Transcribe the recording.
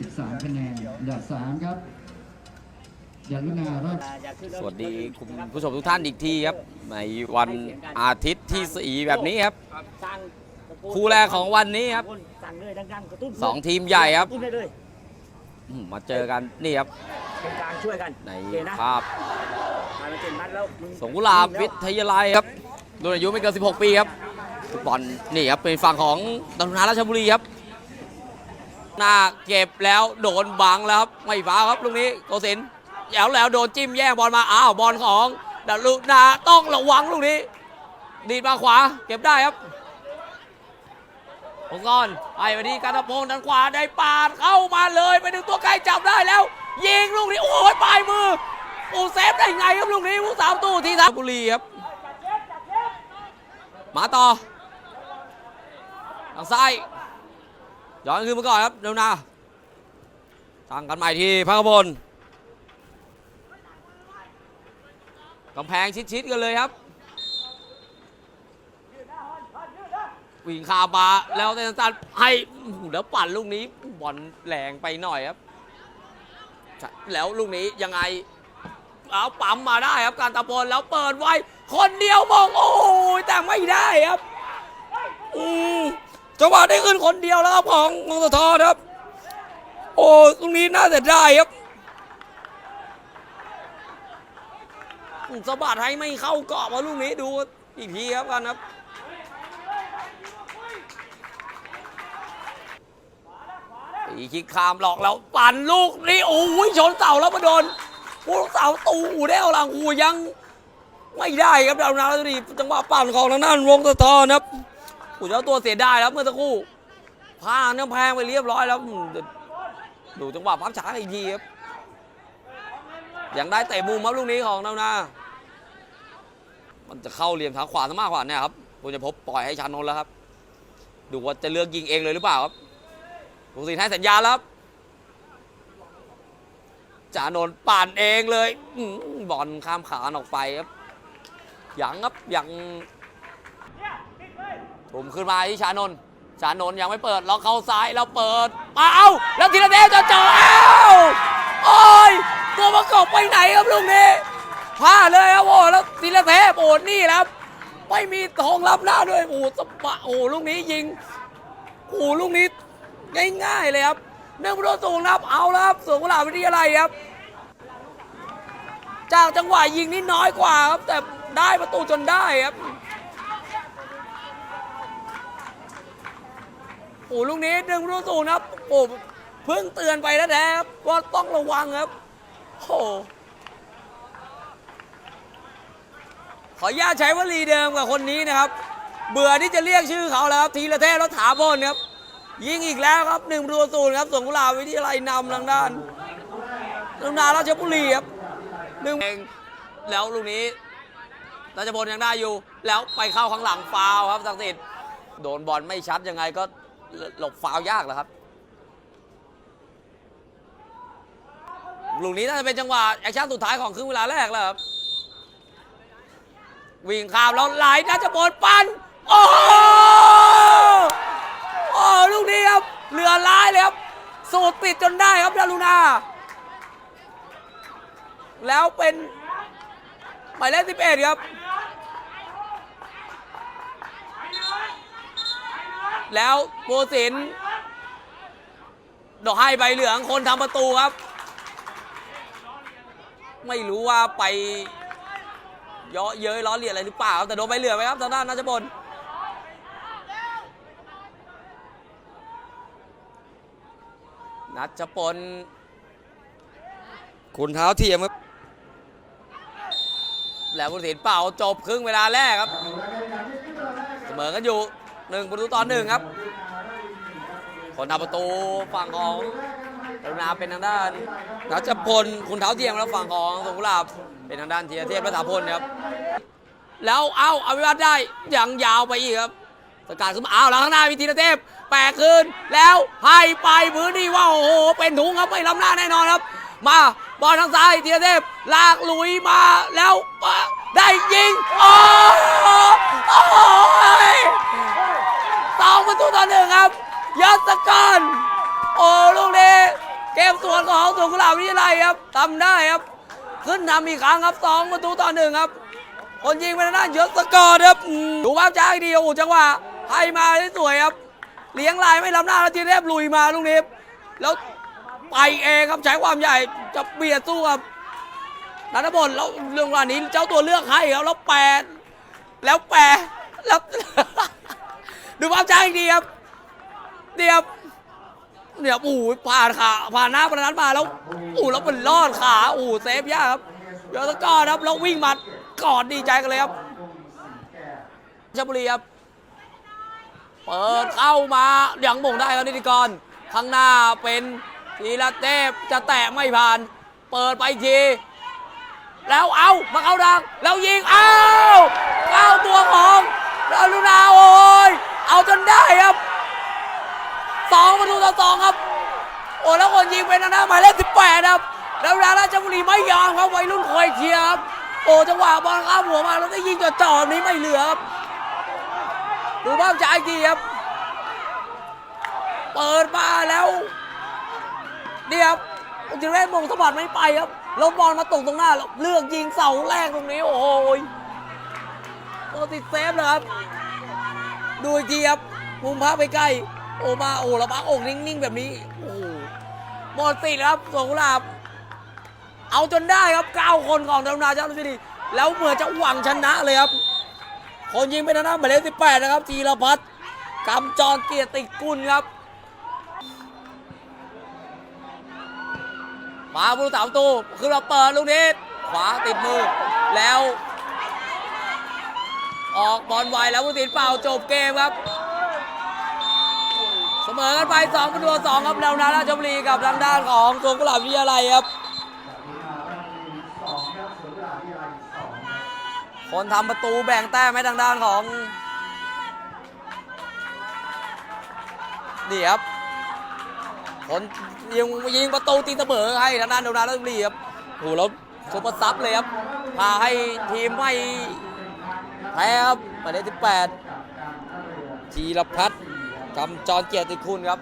13 คะแนนอันดับ3ครับยาลุนารอดสวัสดีคุณผู้ชมทุกท่านอีกทีครับ ในวันอาทิตย์ที่4แบบนี้ครับ คู่แรกของวันนี้ครับสั่งเลยดังๆกระตุ้นสองทีมใหญ่ครับกระตุ้นได้เลยอืมมาเจอกันนี่ครับเป็นการช่วยกันในโอเคนะภาพผ่านมาเจ็ดนัดแล้วมึสงกุหลาบวิทยาลัยครับรุ่นอายุไม่เกิน 16 ปีครับฟุตบอลนี่ครับเป็นฝั่งของตำรวจราชบุรีครับ หน้าเก็บแล้วโดนบังแล้วครับไม่ฟ้าครับลูกนี้โกศินแล้วแล้วโดนจิ้มแย่งบอลมาอ้าวบอลของดารุนาต้องระวังลูกนี้ ดีดมาขวาเก็บได้ครับองกรไปมาที่การตะพงด้านขวาได้ปาดเข้ามาเลยไปดึงตัวใกล้จับได้แล้ว ยิงลูกนี้โอ้ยปลายมือโอ้เซฟได้ไงครับลูกนี้ผู้สามตู้ทีทัพบุรีครับมาต่อทางซ้าย ย้อนขึ้นมาก่อนครับเดี๋ยวนาทางกันใหม่ที่พักพลกำแพงชิดๆกันเลยครับ วิ่งข้ามมาแล้วเตนตันให้แล้วปั่นลูกนี้บอลแรงไปหน่อยครับ แล้วลูกนี้ยังไงเอาปั๊มมาได้ครับการตะโพนแล้วเปิดไว้ คนเดียวมองโอ้ยแต่ไม่ได้ครับ อืม จังหวะได้ขึ้นคนเดียวแล้วครับของมงสทรครับ โอ้ตรงนี้น่าจะได้ครับสะบัดให้ไม่เข้าเกาะมาลูกนี้ดูอีกทีครับกันครับตีคิกคามหลอกแล้วปั่นลูกนี้โอ้ยชนเสาแล้วมาโดนผู้เสาตูได้เอาหลังหูยัง ไม่ได้ครับดาวนาแล้วดีจังหวะปั่นของทางด้านวงสะทอนครับ ผู้เจ้าตัวเสียได้ครับเมื่อสักครู่พาน้ำแพงไปเรียบร้อยแล้วดูจังหวะพับช้าอีกทีครับยังได้เตะมุมครับลูกนี้ของดานามันจะเข้าเหลี่ยมทางขวาซะมากกว่าเนี่ยครับคุณจะพบปล่อยให้ชานนท์แล้วครับ ดูว่าจะเลือกยิงเองเลยหรือเปล่าครับผู้สินให้สัญญาแล้วจานนท์ปั่นเองเลยอบอลข้ามขาออกไปครับยังครับยัง ผมขึ้นมาที่ชานนท์ชานนท์ยังไม่เปิดล็อกเข้าซ้ายแล้วเปิดมาเอ้าแล้วทีละเดชจะเจอเอ้าโอ้ยตัวประกอบไปไหนครับลูกนี้พลาดเลยครับโอ้แล้วทีละเทพโอ้นี่ครับไม่มีทองรับหน้าด้วยโอ้สปะโอ้ลูกนี้ยิงโอ้ลูกนี้ง่ายๆเลยครับหนึ่งประตูสูงนะครับเอาแล้วครับสวนกุหลาบวิทยาลัยครับ จากจังหวะยิงนี่น้อยกว่าครับแต่ได้ประตูจนได้ครับ โอ้ลูกนี้หนึ่งประตูสูนะโอ้เพิ่งเตือนไปแล้วแท้ๆครับว่าต้องระวังครับโอ้ขออนุญาตใช้วลีเดิมกับคนนี้นะครับ เบื่อที่จะเรียกชื่อเขาแล้วครับทีละเทพแล้วถาบนครับ ยิงอีกแล้วครับหนึ่งประตูศูนครับสวนกุหลาบวิทยาลัยนำทางด้านลงนาราชบุรีครับหนึ่งเองแล้วลูกนี้ราชพลยังได้อยู่ แล้วไปเข้าข้างหลังฟาวครับสังสิทธิ์โดนบอลไม่ชัดยังไงก็ หลบฟาวยากแหละครับลูกนี้น่าจะเป็นจังหวะแอคชั่นสุดท้ายของครึ่งเวลาแรกแล้วครับวิ่งข้ามแล้วไหลน่าจะบอลปันโอ้โหโอ้ลูกนี้ครับเหลือร้ายเลยครับสูตรปิดจนได้ครับดารุณาแล้วเป็นหมายเลขสิบเอ็ดครับ แล้วโปรสินดอกให้ใบเหลืองคนทำประตูครับ ไม่รู้ว่าไปเยาะเย้ยล้อเลียนอะไรหรือเปล่าครับแต่โดนใบเหลืองไหมครับทางด้านนัชบลนัชพลคุณเท้าเทียมครับแล้วผู้ตัดสินเป่าจบครึ่งเวลาแรกครับ เสมอกันอยู่ หนึ่งประตูต่อหนึ่งครับคนทำประตูฝั่งของกรุณาเป็นทางด้านนัชพลคุณเท้าเทียมแล้วฝั่งของสงกุหลาบเป็นทางด้านเทียเทพรัตพลครับแล้วเอ้าอภิวัตได้ยังยาวไปอีกครับสกัดขึ้นมาอ้าวแล้วข้างหน้ามีธีรเทพแปะคืนแล้วให้ไปพื้นที่ว่าโอ้โหเป็นถุงครับไม่ล้ำหน้าแน่นอนครับ มาบอลทางซ้ายธีรเทพลากลุยมาแล้วปะได้ยิงโอ้โอ้ยสองประ ตูต่อหนึ่งครับยศกรโอ้ลูกนี้เกมสวนของสุขุลาวิทยาลัยครับทำได้ครับ ขึ้นนำอีกครั้งครับสองประตูต่อหนึ่งครับ คนยิงเป็นทางด้ายศกรครับดูภาพช้าอีกทีโอ้จังหวะให้มาได้สวยครับเลี้ยงลายไม่ล้ำหน้าแล้วทีเทพลุยมาลูกนี้แล้วไปเองครับใช้ความใหญ่จะเบียดสู้กับนันทบลแล้วเรื่องราวนี้เจ้าตัวเลือกให้ครับแล้วแปดแล้วแปดแล้ว ดูภาพช้าอีกทีครับเดียบเดี๋ยวโอ้โหผ่านขาผ่านหน้าประนันมาแล้วโอ้แล้วเป็นลอดขาโอ้เซฟยากครับยศกรครับแล้ววิ่งมากอดดีใจกันเลยครับชลบุรีครับเปิดเข้ามาอย่างมงได้ครับนิติกรข้างหน้าเป็นทีละเทพจะแตะไม่ผ่าน เปิดไปที แล้วเอามาเข้าดังแล้วยิงเอาเข้าตัวของราลุนาโอ้ย เอาจนได้ครับสองประตูต่อสองครับ โอ้แล้วคนยิงเป็นทางด้าหมายเลขสิบแปดครับ แล้วราชบุรีไม่ยอมครับวัยรุ่นคอยเชียร์ครับโอ้จังหวะบอลข้ามหัวมาแล้วได้ยิงจ่อๆแบบนี้ไม่เหลือครับดูภาพช้าอีกทีครับ เปิดมาแล้วเนี่ยครับอุจิเรศมงสะบัดไม่ไปครับแล้วบอลมาตกตรงหน้าแล้วเลือกยิงเสาแรกตรงนี้ โอ้โหยโอ้ติดเซฟเลยครับ ดูอีกทีครับมุมภาพไปใกล้ โอมาโอ้แล้วพักอกนิ่งๆ แบบนี้ โอ้โหมดสิทธิ์แล้วครับสวนกุหลาบ เอาจนได้ครับเก้าคนของดำนาเจ้าหน้าที่แล้วเหมือนจะหวังชนะเลยครับ คนยิงเป็นทางด้าหมายเลข18 นะครับจีรพัฒน์กำจรเกียรติกุลครับมาผู้สามตูคือเราเปิดลูกนี้ขวาติดมือแล้ว ออกบอลไวแล้วผู้สินเป่าจบเกมครับ เสมอกันไป2ประตูสองครับแล้วนาราชบุรีกับทางด้านของสวนกุหลาบวิทยาลัยครับ คนทำประตูแบ่งแต้มให้ทางด้านของนี่ครับคนยิงยิงประตูตีเสมอให้ทางด้านโดนาราชบุรีครับโหแล้วซุปเปอร์ซับเลยครับพาให้ทีมไม่ แพ้ครับหมายเลขที่แปดจีรพัฒน์กำจรเกียรติคุณครับ